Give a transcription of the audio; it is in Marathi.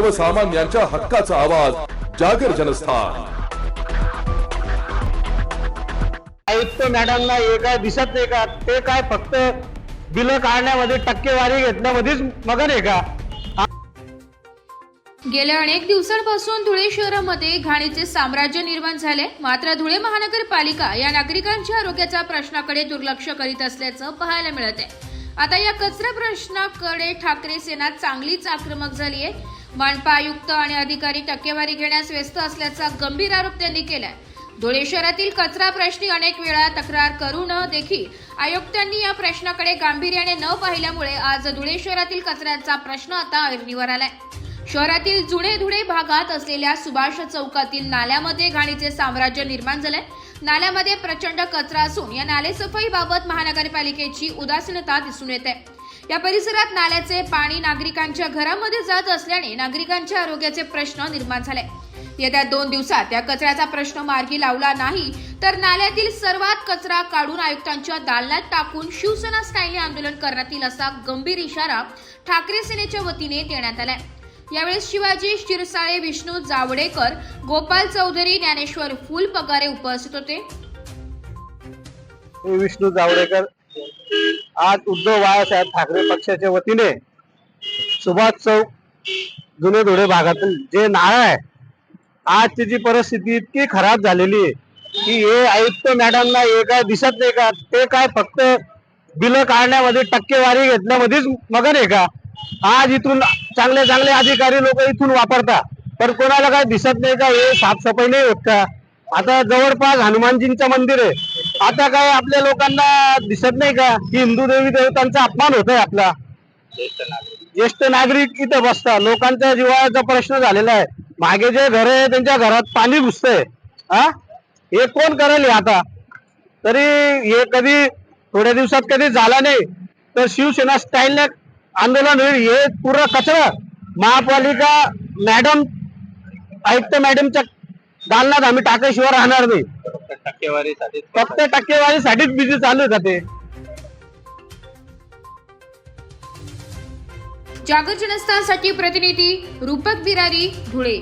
सर्वसामान्यांच्या हक्काचा आवाज जागर जनस्थान. आयुक्त मॅडमना हे काय दिसत नाही का? ते काय फक्त बिलं काढण्यामध्ये टक्केवारी घेतल्यामध्येच मगन आहे का? गेल्या अनेक दिवसांपासून धुळे शहरामध्ये घाणीचे साम्राज्य निर्माण झाले. मात्र धुळे महानगरपालिका या नागरिकांच्या आरोग्याच्या प्रश्नाकडे दुर्लक्ष करीत असल्याचं पाहायला मिळत आहे. आता या कचरा प्रश्नाकडे ठाकरे सेना चांगलीच आक्रमक झाली आहे. मनपा आयुक्त आणि अधिकारी टक्केवारी घेण्यास व्यस्त असल्याचा गंभीर आरोप त्यांनी केलाय. धुळे शहरातील कचरा प्रश्नी अनेक वेळा तक्रार करू न देखील आयुक्तांनी या प्रश्नाकडे गांभीर्याने न पाहिल्यामुळे आज धुळे शहरातील कचऱ्याचा प्रश्न आता ऐरणीवर आलाय. शहरातील जुने धुळे भागात असलेल्या सुभाष चौकातील नाल्यामध्ये घाणीचे साम्राज्य निर्माण झालंय. नाल्यामध्ये प्रचंड कचरा असून या नालेसफाईबाबत महानगरपालिकेची उदासीनता दिसून येते. या परिसरात नाल्याचे पाणी नागरिकांच्या घरामध्ये जात असल्याने नागरिकांच्या आरोग्याचे प्रश्न निर्माण झाले. येत्या दोन दिवसात या कचऱ्याचा प्रश्न मार्गी लावला नाही तर नाल्यातील सर्वात कचरा काढून आयुक्तांच्या दालनात टाकून शिवसेना स्टाईलने आंदोलन करण्यात येईल असा गंभीर इशारा ठाकरे सेनेच्या वतीने देण्यात आलाय. यावेळेस शिवाजी शिरसाळे विष्णू जावडेकर गोपाल चौधरी ज्ञानेश्वर फुलपगारे उपस्थित होते. विष्णू जावडेकर आज उद्धव बाळासाहेब ठाकरे पक्षाच्या वतीने सुभाष चौक जुने धुळे भागातून जे नाळ आहे आज जी परिस्थिती इतकी खराब झालेली आहे की हे आयुक्त मॅडमना हे काय दिसत नाही का? ते काय फक्त बिलं काढण्यामध्ये टक्केवारी घेतल्यामध्येच मगन आहे का? आज इथून चांगले चांगले अधिकारी लोक इथून वापरतात पण कोणाला काय दिसत नाही का? हे साफसफाई नाही होत का? आता जवळपास हनुमानजींचं मंदिर आहे. आता काय आपल्या लोकांना दिसत नाही का की हिंदू देवी देवतांचा अपमान होत आहे आपला? ज्येष्ठ नागरिक. इथं बसतात. लोकांचा जिव्हाळ्याचा प्रश्न झालेला आहे. मागे जे घर आहे त्यांच्या घरात पाणी घुसतंय. हा? हे कोण करेल आता? तरी हे कधी थोड्या दिवसात कधी झाला नाही तर शिवसेना स्टाईलने आंदोलन होईल हे पूर्ण कचरा. महापालिका मॅडम आयुक्त मॅडमच्या दालनात आम्ही टाकाशिवाय राहणार नाही. टक्केवारीसाठी फक्त टक्केवारीसाठीच बिझी चालू आहे का ते? जागर जनस्थानसाठी प्रतिनिधी रूपक बिरारी धुळे.